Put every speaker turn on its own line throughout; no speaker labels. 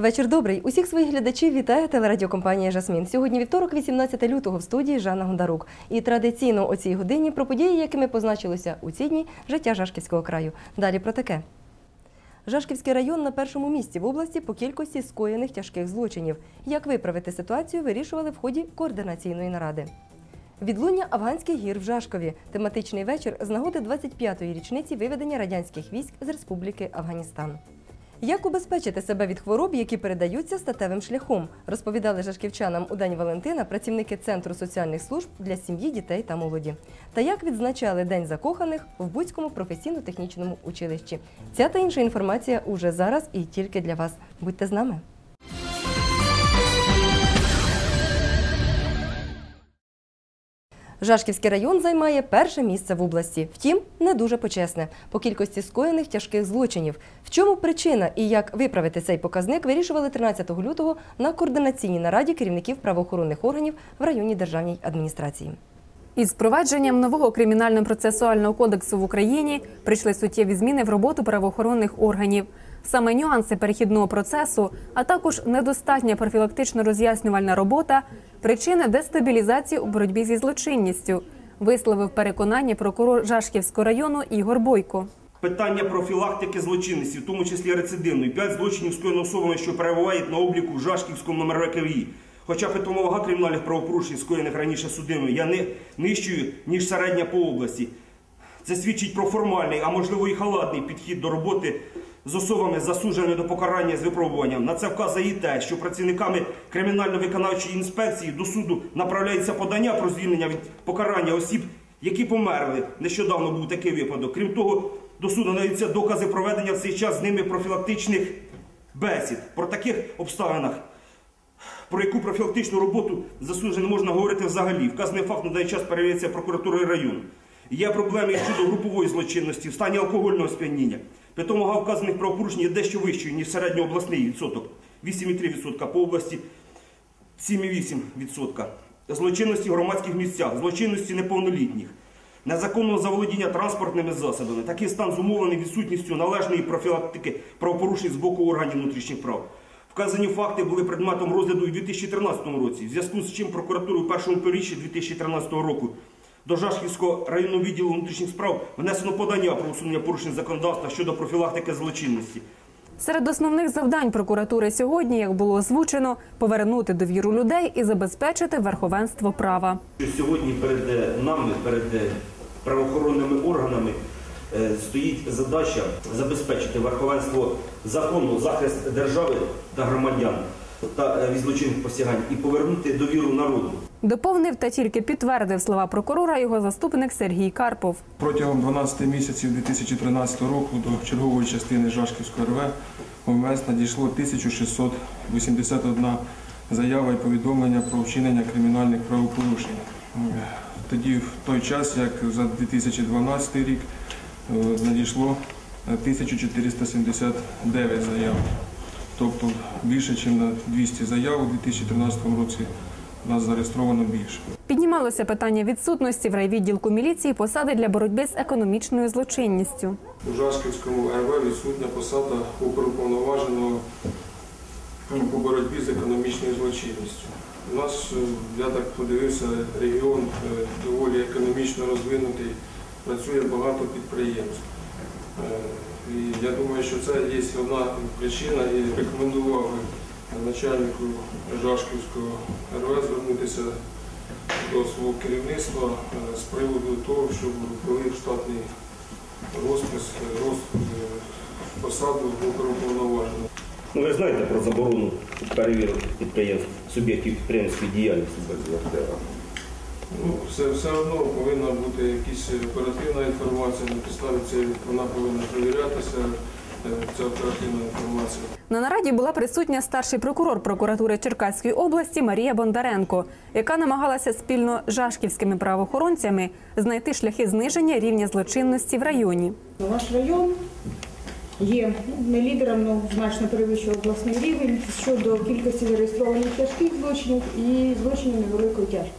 Вечір добрий. Усіх своїх глядачів вітає телерадіокомпанія Жасмін. Сьогодні вівторок, 18 лютого, в студії Жанна Гондарук. І традиційно о цій годині про події, якими позначилося у ці дні життя Жашківського краю. Далі про таке. Жашківський район на першому місці в області по кількості скоєних тяжких злочинів. Як виправити ситуацію, вирішували в ході координаційної наради. Відлуння афганських гір в Жашкові. Тематичний вечір з нагоди 25-ї річниці виведення радянських військ з Республіки Афганістан. Як убезпечити себе від хвороб, які передаються статевим шляхом, розповідали жашківчанам у День Валентина працівники Центру соціальних служб для сім'ї, дітей та молоді. Та як відзначали День закоханих в Буцькому професійно-технічному училищі. Ця та інша інформація уже зараз і тільки для вас. Будьте з нами. Жашківський район займає перше місце в області. Втім, не дуже почесне по кількості скоєних тяжких злочинів. В чому причина і як виправити цей показник, вирішували 13 лютого на координаційній нараді керівників правоохоронних органів в районній державній адміністрації.
Із впровадженням нового кримінально-процесуального кодексу в Україні прийшли суттєві зміни в роботу правоохоронних органів. Саме нюанси перехідного процесу, а також недостатня профілактично роз'яснювальна робота причини дестабілізації у боротьбі зі злочинністю, висловив переконання прокурор Жашківського району Ігор Бойко.
Питання профілактики злочинності, в тому числі рецидивної. П'ять злочинів скоєно особами, що перебувають на обліку в Жашківському МРКВІ. Хоча питома кримінальних правопорушень, скоєних раніше судимими, я не нижчою, ніж середня по області. Це свідчить про формальний, а можливо і халатний підхід до роботи з особами, засудженими до покарання з випробуванням. На це вказує те, що працівниками кримінально-виконавчої інспекції до суду направляється подання про звільнення від покарання осіб, які померли. Нещодавно був такий випадок. Крім того, до суду надаються докази проведення в цей час з ними профілактичних бесід. Про таких обставинах про яку профілактичну роботу засуджено можна говорити взагалі. Вказаний факт на даний час перевіряється прокуратурою району. Є проблеми щодо групової злочинності в стані алкогольного сп'яніння. При вказаних правопорушень є дещо вищою, ніж середньообласний відсоток 8,3% по області 7,8%. Злочинності в громадських місцях, злочинності неповнолітніх, незаконного заволодіння транспортними засобами. Такий стан зумовлений відсутністю належної профілактики правопорушень з боку органів внутрішніх прав. Вказані факти були предметом розгляду у 2013 році, в зв'язку з чим прокуратурою першому півріччі 2013 року до Жашківського районного відділу внутрішніх справ внесено подання про усунення порушень законодавства щодо профілактики злочинності.
Серед основних завдань прокуратури сьогодні, як було озвучено, повернути довіру людей і забезпечити верховенство права.
Сьогодні перед е, нами, перед е, правоохоронними органами е, стоїть задача забезпечити верховенство закону, захист держави та громадян та від злочинних посягань і повернути довіру народу.
Доповнив та тільки підтвердив слова прокурора його заступник Сергій Карпов.
Протягом 12 місяців 2013 року до чергової частини Жашківської РВ ОМС надійшло 1681 заява і повідомлення про вчинення кримінальних правопорушень. Тоді, в той час, як за 2012 рік, е, надійшло е, 1479 заяв. Тобто більше, ніж на 200 заяв у 2013 році у нас зареєстровано більше.
Піднімалося питання відсутності в райвідділку міліції посади для боротьби з економічною злочинністю.
У Жашківському РВ відсутня посада оперуповноваженого ну, по боротьбі з економічною злочинністю. У нас, е, я так подивився, регіон е, доволі економічно розвинутий, працює багато підприємств. Е, І я думаю, що це є одна причина і рекомендував би начальнику Жашківського РВ звернутися до свого керівництва е, з приводу того, щоб провів штатний розпис, е, роз, е, посаду оперуповноваженого.
Ну, ви знаєте про заборону перевірок підприємств, суб'єктів підприємської діяльності.
Ну, все, все одно повинна бути якась оперативна інформація, на підставі цієї вона повинна перевірятися, е, ця оперативна інформація.
На нараді була присутня старший прокурор прокуратури Черкаської області Марія Бондаренко, яка намагалася спільно з жашківськими правоохоронцями знайти шляхи зниження рівня злочинності в районі.
Наш район є ну, не лідером, але значно перевищує обласний рівень щодо кількості зареєстрованих тяжких злочинів і злочинів невеликої тяжкості.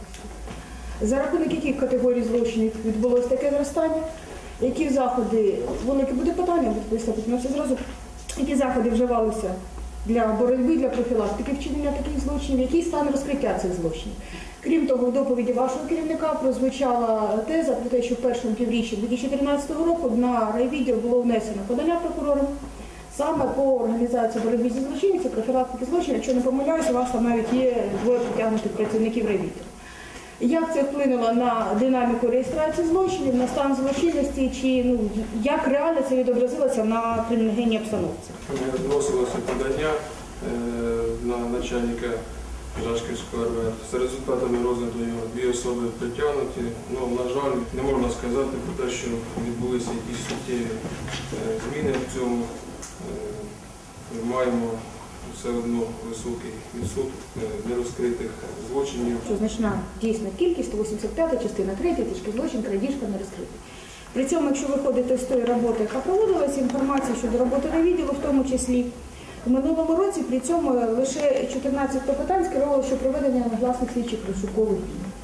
За рахунок яких категорій злочинів відбулося таке зростання, які заходи, велике буде питання, відповісти, тому що зразу, які заходи вживалися для боротьби, для профілактики вчинення таких злочинів, який стан розкриття цих злочинів. Крім того, в доповіді вашого керівника прозвучала теза про те, що в першому півріччі 2013 року на райвідділ було внесено подання прокурором саме по організації боротьби зі злочинністю, профілактики злочинів. Якщо не помиляюся, у вас там навіть є двоє притягнутих працівників райвідділу. Як це вплинуло на динаміку реєстрації злочинів, на стан злочинності, чи ну як реально це відобразилося на криміногенній обстановці?
Вносилося подання е, на начальника Жашківського РВ. За результатами розгляду його дві особи притягнуті. Ну, на жаль, не можна сказати про те, що відбулися якісь суттєві е, зміни в цьому. Е, маємо все одно високий відсоток е, нерозкритих злочинів.
що значна дійсна кількість, 185 частина 3, тяжкий злочин, крадіжка не розкритий. При цьому, якщо виходити з тої роботи, яка проводилася, інформація щодо роботи на відділу, в тому числі, в минулому році при цьому лише 14 питань скеровували, що проведення негласних слідчих розшукових дій.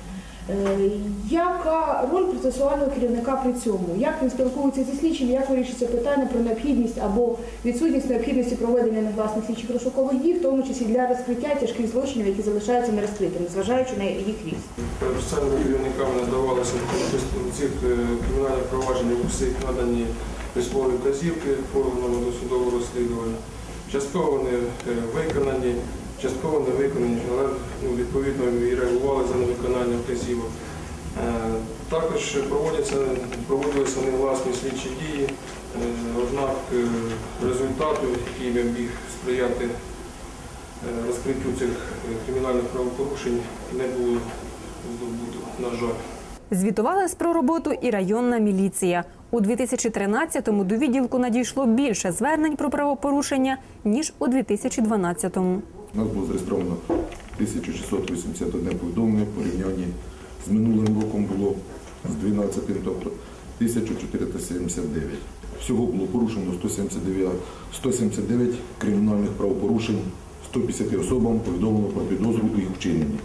Е, Яка роль процесуального керівника при цьому? Як він спілкується зі слідчим, як вирішиться питання про необхідність або відсутність необхідності проведення негласних слідчих розшукових дій, в тому числі для розкриття тяжких злочинів, які залишаються нерозкритими, зважаючи на їх ріст?
Процесуальними керівниками надавалося цих е, кримінальних провадженнях усіх надані письмові вказівки органами досудового розслідування. Частково вони е, виконані, частково не виконані, але ну, відповідно і реагували за невиконання вказівок. Е, Також проводилися негласні слідчі дії, Е, однак е, результату, який міг сприяти розкриттю цих кримінальних правопорушень, не було здобуто, на жаль.
Звітувалась про роботу і районна міліція. У 2013-му до відділку надійшло більше звернень про правопорушення ніж у 2012-му.
У нас було зареєстровано 1681 повідомлення в порівнянні з минулим роком було з 12, тобто 1479. Всього було порушено 179, 179 кримінальних правопорушень, 150 особам повідомлено про підозру у їх вчиненні.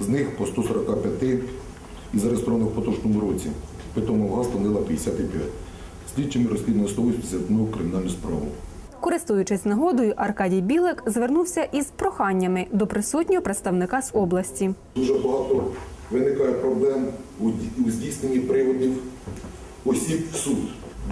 З них по 145 і зареєстровано в поточному році. Питомо газ планила 55. Слідчими розслідувано 181 кримінальну справу.
Користуючись нагодою, Аркадій Білик звернувся із проханнями до присутнього представника з області.
Дуже багато виникає проблем у здійсненні приводів осіб в суд.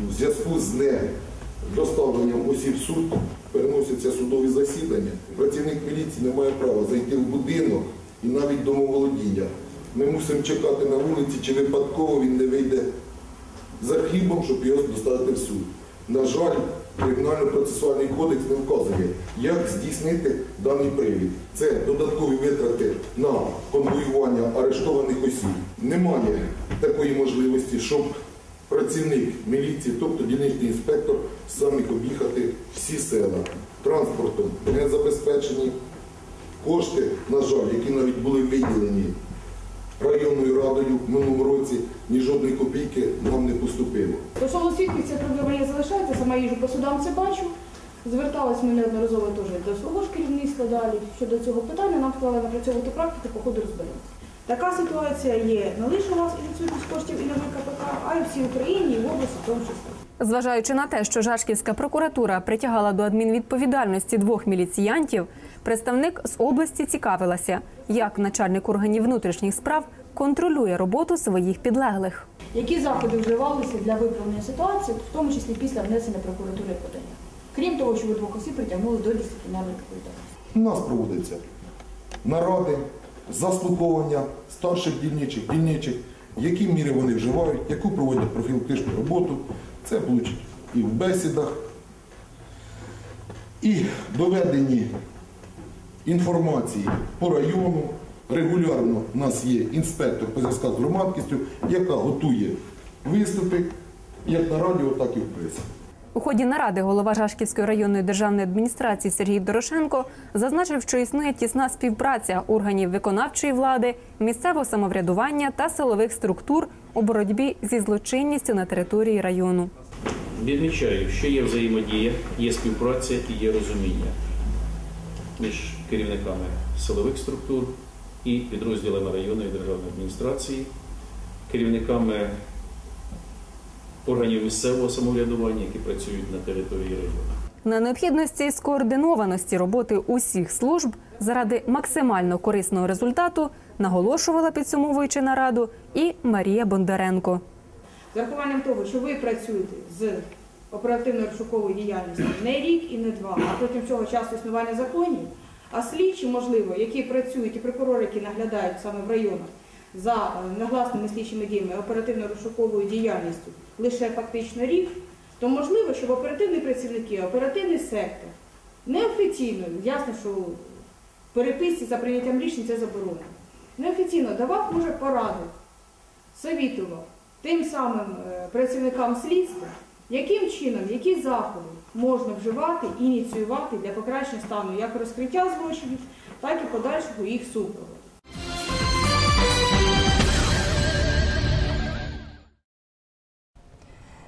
У зв'язку з недоставленням осіб в суд переносяться судові засідання. Працівник міліції не має права зайти в будинок і навіть домоволодіння. Ми мусимо чекати на вулиці, чи випадково він не вийде з архівом, щоб його доставити в суд. На жаль, кримінально-процесуальний кодекс не вказує, як здійснити даний привід. Це додаткові витрати на конвоювання арештованих осіб. Немає такої можливості, щоб працівник міліції, тобто дільничний інспектор, сам міг об'їхати всі села транспортом, не забезпечені кошти, на жаль, які навіть були виділені районною радою в минулому році, ні жодної копійки нам не поступило.
Стосовно освіти ця проблема є залишається, сама їжу по судам це бачу. Зверталась ми неодноразово теж до свого ж керівництва далі. Щодо цього питання нам сказали напрацьовувати практику, по ходу розберемося. Така ситуація є не лише у вас і відсутність коштів і на ВКПК, а й всій Україні і в області в тому числі.
Зважаючи на те, що Жашківська прокуратура притягала до адмінвідповідальності двох міліціянтів, представник з області цікавилася, як начальник органів внутрішніх справ контролює роботу своїх підлеглих.
Які заходи вживалися для виправлення ситуації, в тому числі після внесення прокуратури подання? Крім того, що ви двох осіб притягнули до дисциплінарної відповідальності.
У нас проводяться наради, заслуховування старших дільничих, дільничих, які міри вони вживають, яку проводять профілактичну роботу. Це влучить і в бесідах, і доведені інформації по району. Регулярно у нас є інспектор по зв'язках з громадськістю, яка готує виступи як на радіо, так і в пресі.
У ході наради голова Жашківської районної державної адміністрації Сергій Дорошенко зазначив, що існує тісна співпраця органів виконавчої влади, місцевого самоврядування та силових структур у боротьбі зі злочинністю на території району.
Відмічаю, що є взаємодія, є співпраця і є розуміння між керівниками силових структур і підрозділами районної державної адміністрації, керівниками органів місцевого самоврядування, які працюють на території району.
На необхідності скоординованості роботи усіх служб заради максимально корисного результату наголошувала підсумовуючи нараду і Марія Бондаренко.
З урахуванням того, що ви працюєте з оперативно-розшуковою діяльністю не рік і не два, а протягом цього часу існування законів, а слідчі, можливо, які працюють і прокурори, які наглядають саме в районах за е, негласними слідчими діями оперативно-розшуковою діяльністю лише фактично рік, то можливо, щоб оперативні працівники, оперативний сектор неофіційно, ясно, що в переписці за прийняттям рішень це заборонено. Неофіційно давав може поради, совітував тим самим е, працівникам слідства, яким чином, які заходи можна вживати і ініціювати для покращення стану як розкриття злочинів, так і подальшого їх супроводу.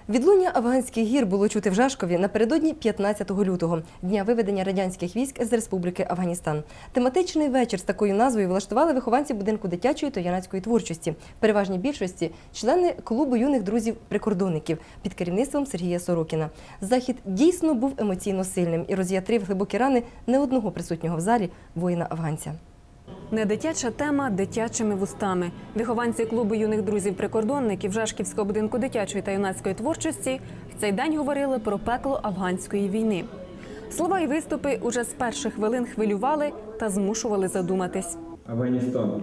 Відлуння афганських гір було чути в Жашкові напередодні 15 лютого, дня виведення радянських військ з Республіки Афганістан. Тематичний вечір з такою назвою влаштували вихованці будинку дитячої та юнацької творчості. Переважній більшості члени клубу юних друзів-прикордонників під керівництвом Сергія Сорокіна. Захід дійсно був емоційно сильним і роз'ятрив глибокі рани не одного присутнього в залі воїна-афганця.
Не дитяча тема дитячими вустами. Вихованці клубу юних друзів-прикордонників Жашківського будинку дитячої та юнацької творчості в цей день говорили про пекло афганської війни. Слова і виступи уже з перших хвилин хвилювали та змушували задуматись.
Афганістан.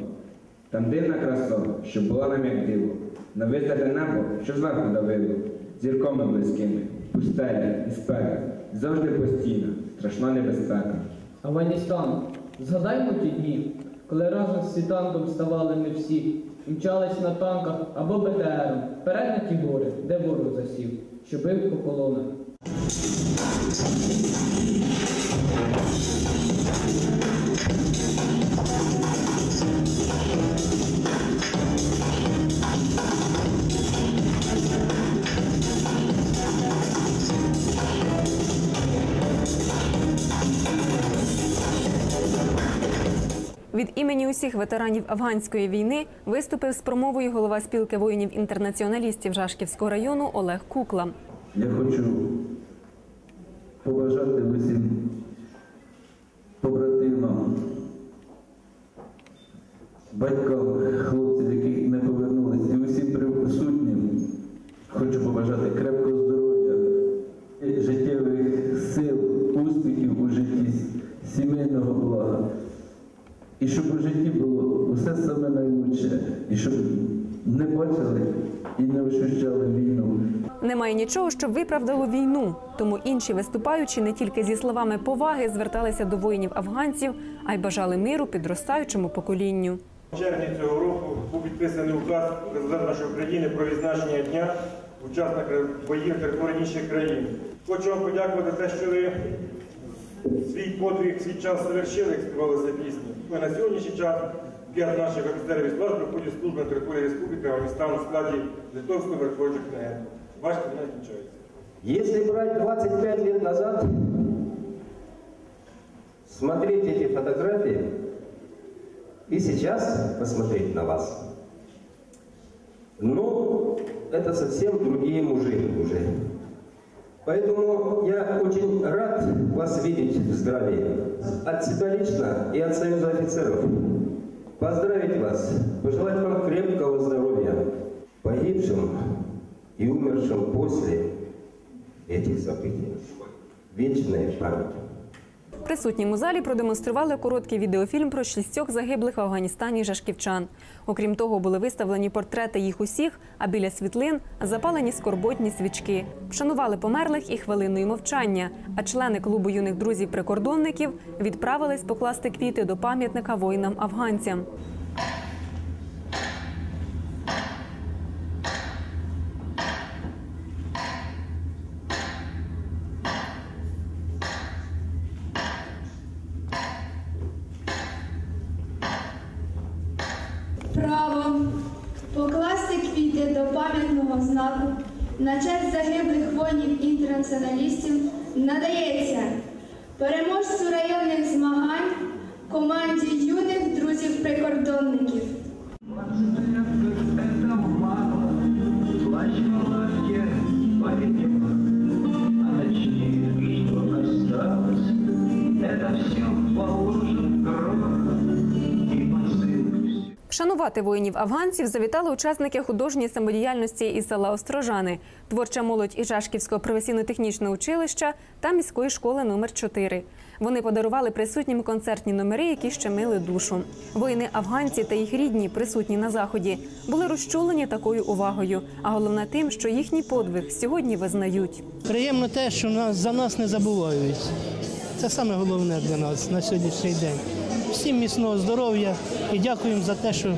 Там дивна краса, що була нам як диво. На висоте небо, що зверху давило, зірками близькими, пустеля і спека, завжди постійна, страшна небезпека.
Афганістан. Згадаймо ті дні, коли разом з світанком ставали ми всі, мчались на танках або БТРом, вперед на ті гори, де ворог засів, що бив по колонах.
Від імені усіх ветеранів афганської війни виступив з промовою голова спілки воїнів-інтернаціоналістів Жашківського району Олег Кукла.
Я хочу побажати усім побратимам, батькам, хлопців, які не повернулись, і усім присутнім. Хочу побажати крепкого здоров'я, життєвих сил, успіхів у житті, сімейного блага. І щоб у житті було усе саме найкраще, і щоб не бачили і не ощущали війну.
Немає нічого, що виправдало війну. Тому інші виступаючі не тільки зі словами поваги зверталися до воїнів афганців, а й бажали миру підростаючому поколінню.
У червні цього року був підписаний указ президента нашої країни про відзначення дня учасника боїв території інших країн. Хочу вам подякувати за те, що ви свій подвиг, свій час завершили, як співали за пісню. І на сьогоднішній час п'ять наших офіцерів і склад проходять службу на території Республіки Афганістан у складі Литовського верховного княгу. Бачите, вона кінчається.
Если брать 25 лет назад, смотреть эти фотографии и сейчас посмотреть на вас, ну, это совсем другие мужи уже. Поэтому я очень рад вас видеть в здравии. От себя лично и от Союза офицеров. Поздравить вас, пожелать вам крепкого здоровья, погибшим и умершим после этих событий. Вечная память.
Присутнім у залі продемонстрували короткий відеофільм про шістьох загиблих в Афганістані жашківчан. Окрім того, були виставлені портрети їх усіх, а біля світлин запалені скорботні свічки. Вшанували померлих і хвилиною мовчання. А члени клубу юних друзів прикордонників відправились покласти квіти до пам'ятника воїнам-афганцям.
Право
Вшанувати воїнів афганців завітали учасники художньої самодіяльності із села Острожани, творча молодь із Жашківського професійно-технічного училища та міської школи номер 4 Вони подарували присутнім концертні номери, які щемили душу. Воїни афганці та їх рідні, присутні на заході, були розчулені такою увагою. А головне тим, що їхній подвиг сьогодні визнають.
Приємно те, що за нас не забувають. Це саме головне для нас на сьогоднішній день. Всім міцного здоров'я і дякуємо за те, що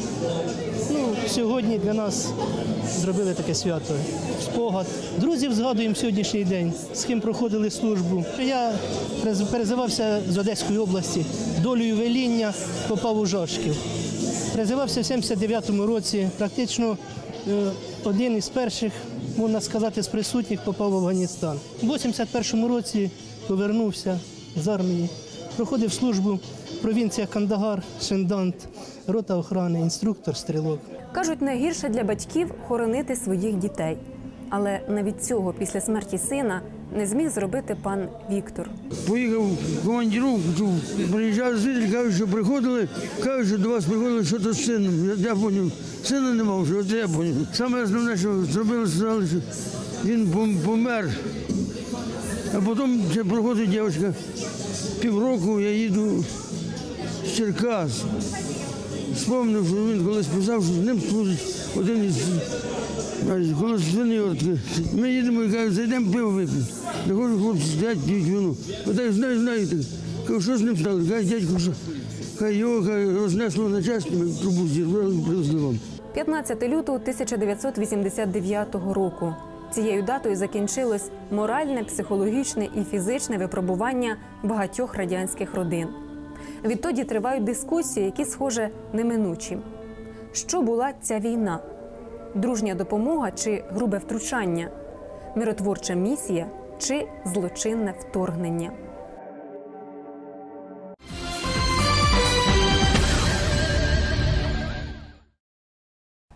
ну, сьогодні для нас зробили таке свято. Спогад. Друзів згадуємо сьогоднішній день, з ким проходили службу. Я перез- перезивався з Одеської області, долею веління попав у Жашків. Призивався в 79-му році, практично е, один із перших, можна сказати, з присутніх попав в Афганістан. У 81-му році повернувся з армії, проходив службу в провінціях Кандагар, Шиндант, рота охорони, інструктор, стрілок.
Кажуть, найгірше для батьків хоронити своїх дітей. Але навіть цього після смерті сина не зміг зробити пан Віктор.
Поїхав в командировку, чув, приїжджав житель, кажуть, що приходили, кажуть, що до вас приходили що то з сином. Я, я поняв, сина не мав, що я поняв. Саме основне, що зробили, сказали, що він помер. А потім ще проходить дівчинка. Півроку я їду з Черкас. Спомнив, що він колись писав, що з ним служить один із Кажуть, коли. Ми їдемо і кажуть, зайдемо пиво вип'ємо. Заходять хлопці, сидять, п'ють вино. Питаю, знаю, знаю. Кажу, що з ним стало? Каже, дядько, що? Хай його хай рознесло на часті, ми трубу зірвали, привезли вам.
15 лютого 1989 року. Цією датою закінчилось моральне, психологічне і фізичне випробування багатьох радянських родин. Відтоді тривають дискусії, які, схоже, неминучі. Що була ця війна? Дружня допомога чи грубе втручання? Миротворча місія чи злочинне вторгнення?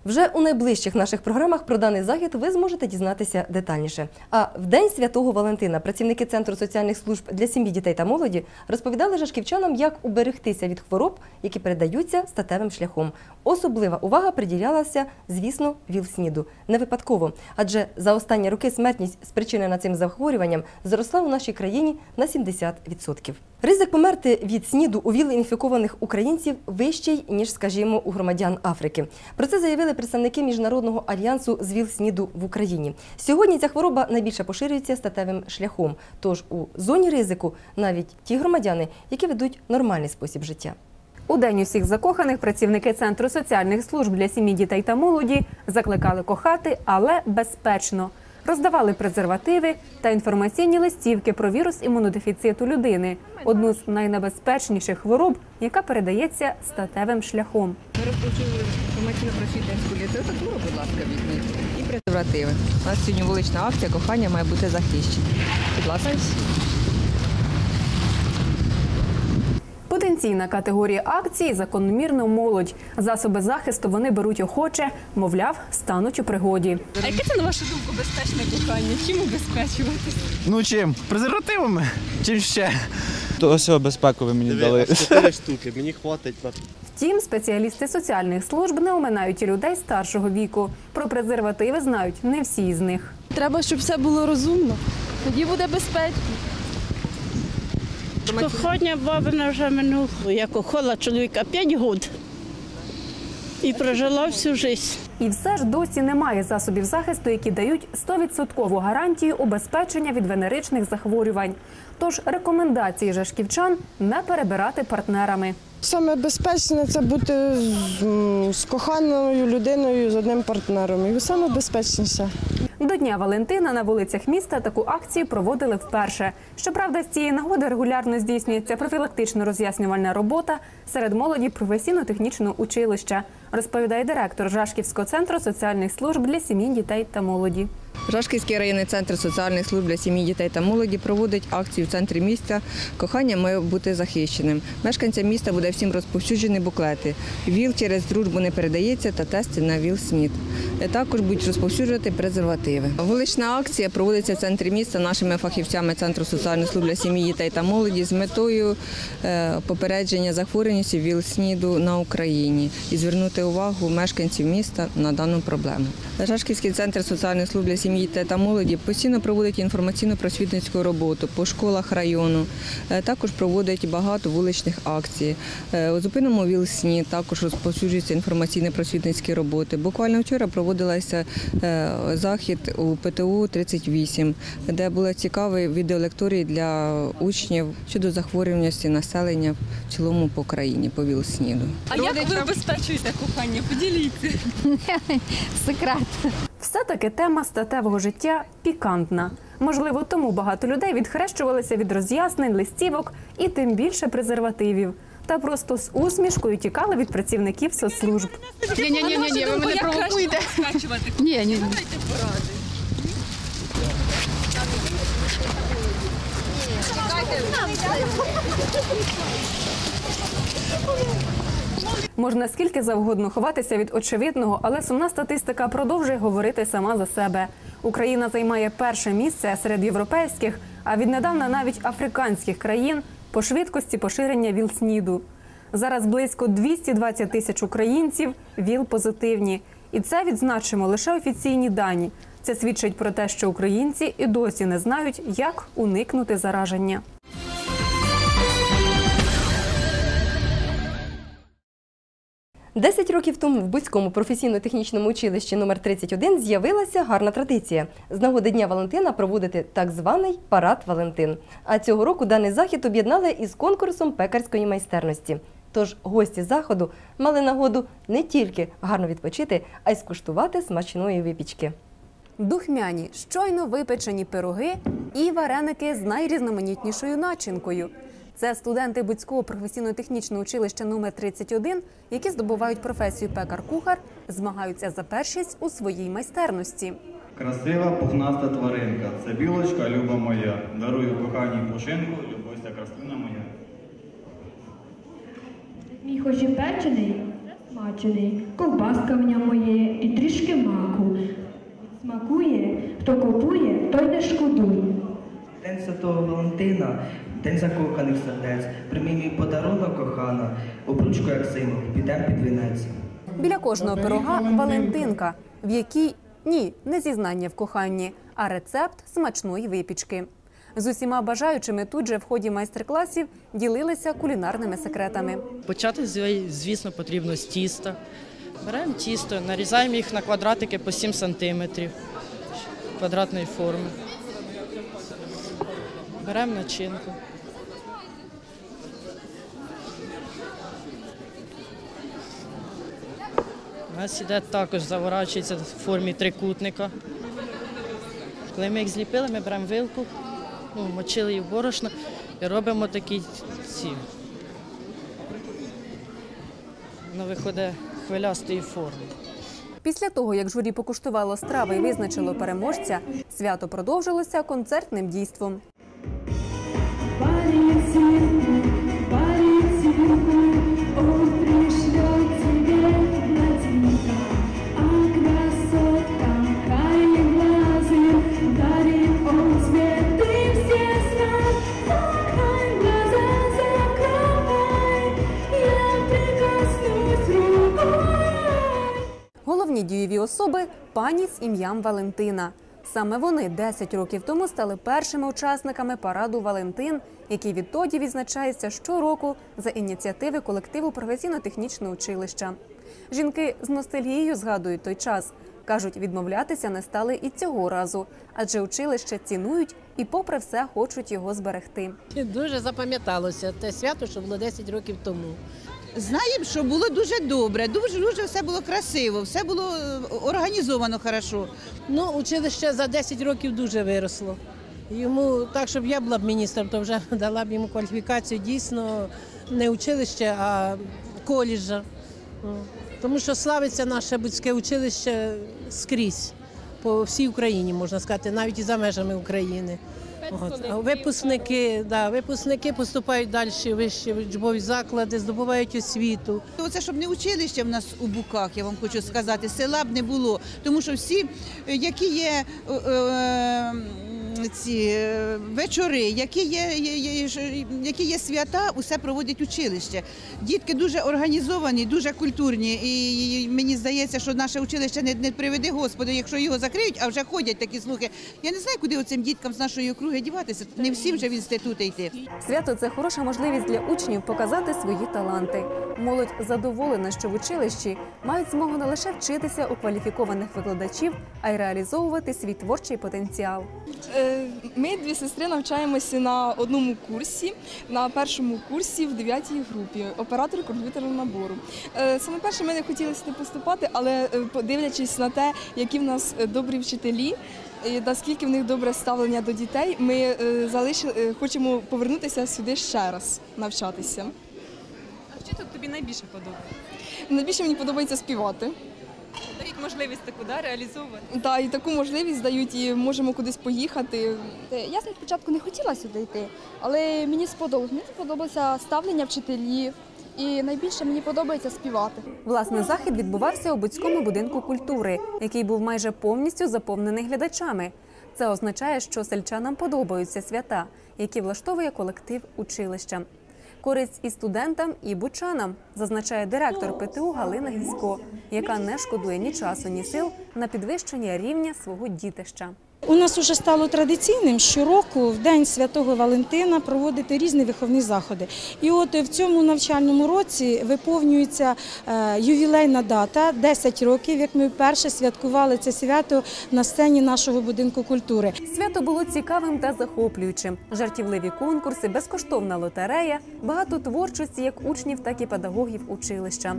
Вже у найближчих наших програмах про даний захід ви зможете дізнатися детальніше. А в день святого Валентина працівники центру соціальних служб для сім'ї, дітей та молоді розповідали жашківчанам, як уберегтися від хвороб, які передаються статевим шляхом. Особлива увага приділялася, звісно, ВІЛ-СНІДу. Не випадково, адже за останні роки смертність, спричинена цим захворюванням, зросла у нашій країні на 70%. Ризик померти від СНІДу у ВІЛ-інфікованих українців вищий, ніж, скажімо, у громадян Африки. Про це заявили представники Міжнародного альянсу з ВІЛ-СНІДу в Україні. Сьогодні ця хвороба найбільше поширюється статевим шляхом. Тож у зоні ризику навіть ті громадяни, які ведуть нормальний спосіб життя.
У день усіх закоханих працівники центру соціальних служб для сім'ї, дітей та молоді закликали кохати, але безпечно. Роздавали презервативи та інформаційні листівки про вірус імунодефіциту людини, одну з найнебезпечніших хвороб, яка передається статевим шляхом.
Ми розпочали інформаційно просвітницьку літературу, будь ласка, візьміть. І презервативи. У нас сьогодні вулична акція, кохання має бути захищене. Будь ласка.
Потенційна категорія акції закономірно молодь. Засоби захисту вони беруть охоче, мовляв, стануть у пригоді.
А яке це, на вашу думку, безпечне кохання? Чим убезпечуватись?
Ну чим? Презервативами? Чим ще?
То ось безпеку ви мені дали.
Чотири штуки, мені хватить на
Втім, спеціалісти соціальних служб не оминають і людей старшого віку. Про презервативи знають не всі з них.
Треба, щоб все було розумно. Тоді буде безпечно.
Кохання бабина вже минув, Я кохала чоловіка 5 років і прожила всю життя.
І все ж досі немає засобів захисту, які дають 100% гарантію убезпечення від венеричних захворювань. Тож рекомендації жашківчан не перебирати партнерами.
Саме безпечне це бути з, коханою людиною, з одним партнером. І саме безпечніше.
До Дня Валентина на вулицях міста таку акцію проводили вперше. Щоправда, з цієї нагоди регулярно здійснюється профілактично роз'яснювальна робота серед молоді професійно-технічного училища, розповідає директор Жашківського центру соціальних служб для сім'ї, дітей та молоді.
Жашківський районний центр соціальних служб для сім'ї, дітей та молоді проводить акцію в центрі міста Кохання має бути захищеним. Мешканцям міста буде всім розповсюджені буклети. ВІЛ через дружбу не передається та тести на ВІЛ-СНІД. Також будуть розповсюджувати презервативи. Вулична акція проводиться в центрі міста нашими фахівцями Центру соціальних служб для сім'ї, дітей та молоді з метою е, попередження захворюваності ВІЛ-СНІДу на Україні і звернути увагу мешканців міста на дану проблему. Жашківський центр соціальних служб для сім'ї дітей та молоді постійно проводить інформаційно-просвітницьку роботу по школах району. Е, Також проводить багато вуличних акцій. Е, У зупинному ВІЛ-СНІ також розповсюджуються інформаційно-просвітницькі роботи. Буквально вчора проводилася е, захід у ПТУ 38, де була цікава відеолекторія для учнів щодо захворюваності населення в цілому по країні по ВІЛ-СНІДу.
А як ви обезпечуєте кохання? Поділіться.
Секрет. Все-таки тема статевого життя пікантна. Можливо, тому багато людей відхрещувалися від роз'яснень, листівок і тим більше презервативів. Та просто з усмішкою тікали від працівників соцслужб.
Ні, ні, ні, ні, ви мене провокуєте. Ні, ні. Поради.
Можна скільки завгодно ховатися від очевидного, але сумна статистика продовжує говорити сама за себе. Україна займає перше місце серед європейських, а віднедавна навіть африканських країн по швидкості поширення ВІЛ-СНІДу. Зараз близько 220 тисяч українців ВІЛ-позитивні. І це відзначимо лише офіційні дані. Це свідчить про те, що українці і досі не знають, як уникнути зараження.
Десять років тому в Буцькому професійно-технічному училищі номер 31 з'явилася гарна традиція з нагоди Дня Валентина проводити так званий парад Валентин. А цього року даний захід об'єднали із конкурсом пекарської майстерності. Тож гості заходу мали нагоду не тільки гарно відпочити, а й скуштувати смачної випічки.
Духмяні, щойно випечені пироги і вареники з найрізноманітнішою начинкою. Це студенти Буцького професійно-технічного училища номер 31 які здобувають професію пекар-кухар, змагаються за першість у своїй майстерності.
Красива пухнаста тваринка. Це білочка, люба моя. Дарую коханій пушинку, любовся красуна моя.
Мій хоч і печений, смачений, ковбаска в ньому є і трішки маку. Смакує, хто купує, той не шкодує.
День Святого Валентина, день закоханих сердець. Прийми мій подарунок, кохана, обручку як символ, підем під вінець.
Біля кожного пирога Валентинка, в якій ні, не зізнання в коханні, а рецепт смачної випічки. З усіма бажаючими тут же в ході майстер-класів ділилися кулінарними секретами.
Почати, звісно, потрібно з тіста. Беремо тісто, нарізаємо їх на квадратики по 7 см квадратної форми. Беремо начинку. У нас іде також заворачується в формі трикутника. Коли ми їх зліпили, ми беремо вилку, ну, мочили її в борошно і робимо такі ці. Воно виходить хвилястої форми.
Після того, як журі покуштувало страви і визначило переможця, свято продовжилося концертним дійством. Дієві особи пані з ім'ям Валентина. Саме вони 10 років тому стали першими учасниками параду Валентин, який відтоді відзначається щороку за ініціативи колективу професійно-технічного училища. Жінки з ностальгією згадують той час. Кажуть, відмовлятися не стали і цього разу, адже училище цінують і, попри все, хочуть його зберегти.
Дуже запам'яталося те свято, що було 10 років тому.
Знаємо, що було дуже добре, дуже дуже все було красиво, все було е, організовано хорошо.
Ну, училище за 10 років дуже виросло. Йому так, щоб я була б міністром, то вже дала б йому кваліфікацію дійсно не училище, а коледжа. Тому що славиться наше будське училище скрізь. по всій Україні, можна сказати, навіть і за межами України. Випускники, да, випускники поступають далі в вищі учбові заклади, здобувають освіту.
Оце щоб не училище в нас у Буках, я вам хочу сказати, села б не було. Тому що всі, е, які є е, е, ці е, вечори, які є, які є свята, усе проводять училище. Дітки дуже організовані, дуже культурні. І мені здається, що наше училище не, не приведе Господи, якщо його закриють, а вже ходять такі слухи. Я не знаю, куди оцим діткам з нашої округи діватися. Не всім вже в інститути йти.
Свято це хороша можливість для учнів показати свої таланти. Молодь задоволена, що в училищі мають змогу не лише вчитися у кваліфікованих викладачів, а й реалізовувати свій творчий потенціал.
Е, Ми дві сестри навчаємося на одному курсі, на першому курсі в 9 групі, оператор комп'ютерного набору. Е, Саме перше ми не хотіли сюди поступати, але е, подивлячись на те, які в нас добрі вчителі. І наскільки в них добре ставлення до дітей, ми залишили, хочемо повернутися сюди ще раз навчатися.
А що тут тобі найбільше подобається?
Найбільше мені подобається співати.
Дають можливість таку да, реалізовувати.
Та і таку можливість дають, і можемо кудись поїхати.
Я спочатку не хотіла сюди йти, але мені сподобалось. Мені сподобалося ставлення вчителів, і найбільше мені подобається співати.
Власне, захід відбувався у Буцькому будинку культури, який був майже повністю заповнений глядачами. Це означає, що сельчанам подобаються свята, які влаштовує колектив училища. Користь і студентам, і бучанам, зазначає директор ПТУ Галина Гісько, яка не шкодує ні часу, ні сил на підвищення рівня свого дітища.
У нас уже стало традиційним щороку в День Святого Валентина проводити різні виховні заходи. І от в цьому навчальному році виповнюється е, ювілейна дата 10 років, як ми вперше святкували це свято на сцені нашого будинку культури.
Свято було цікавим та захоплюючим. Жартівливі конкурси, безкоштовна лотерея, багато творчості як учнів, так і педагогів училища.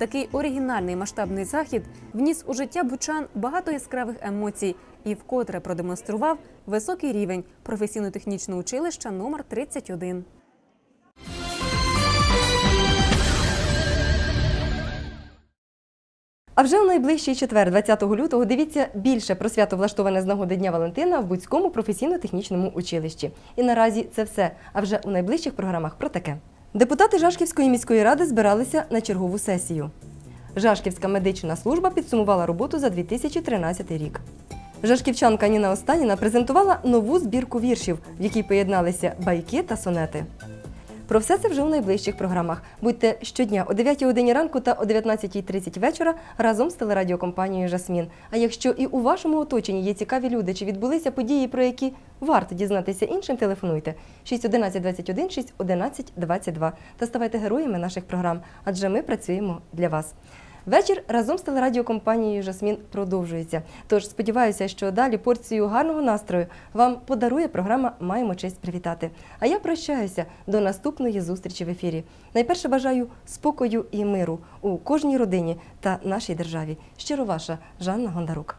Такий оригінальний масштабний захід вніс у життя бучан багато яскравих емоцій і вкотре продемонстрував високий рівень професійно-технічного училища номер 31.
А вже у найближчий четвер, 20 лютого, дивіться більше про свято влаштоване з нагоди Дня Валентина в Буцькому професійно-технічному училищі. І наразі це все. А вже у найближчих програмах про таке. Депутати Жашківської міської ради збиралися на чергову сесію. Жашківська медична служба підсумувала роботу за 2013 рік. Жашківчанка Ніна Останіна презентувала нову збірку віршів, в якій поєдналися байки та сонети. Про все це вже у найближчих програмах. Будьте щодня о 9 годині ранку та о 19.30 вечора разом з телерадіокомпанією Жасмін. А якщо і у вашому оточенні є цікаві люди чи відбулися події, про які варто дізнатися іншим, телефонуйте 611 21 611 22 та ставайте героями наших програм, адже ми працюємо для вас. Вечір разом з телерадіокомпанією Жасмін продовжується. Тож сподіваюся, що далі порцію гарного настрою вам подарує програма Маємо честь привітати. А я прощаюся до наступної зустрічі в ефірі. Найперше бажаю спокою і миру у кожній родині та нашій державі. Щиро ваша Жанна Гондарук.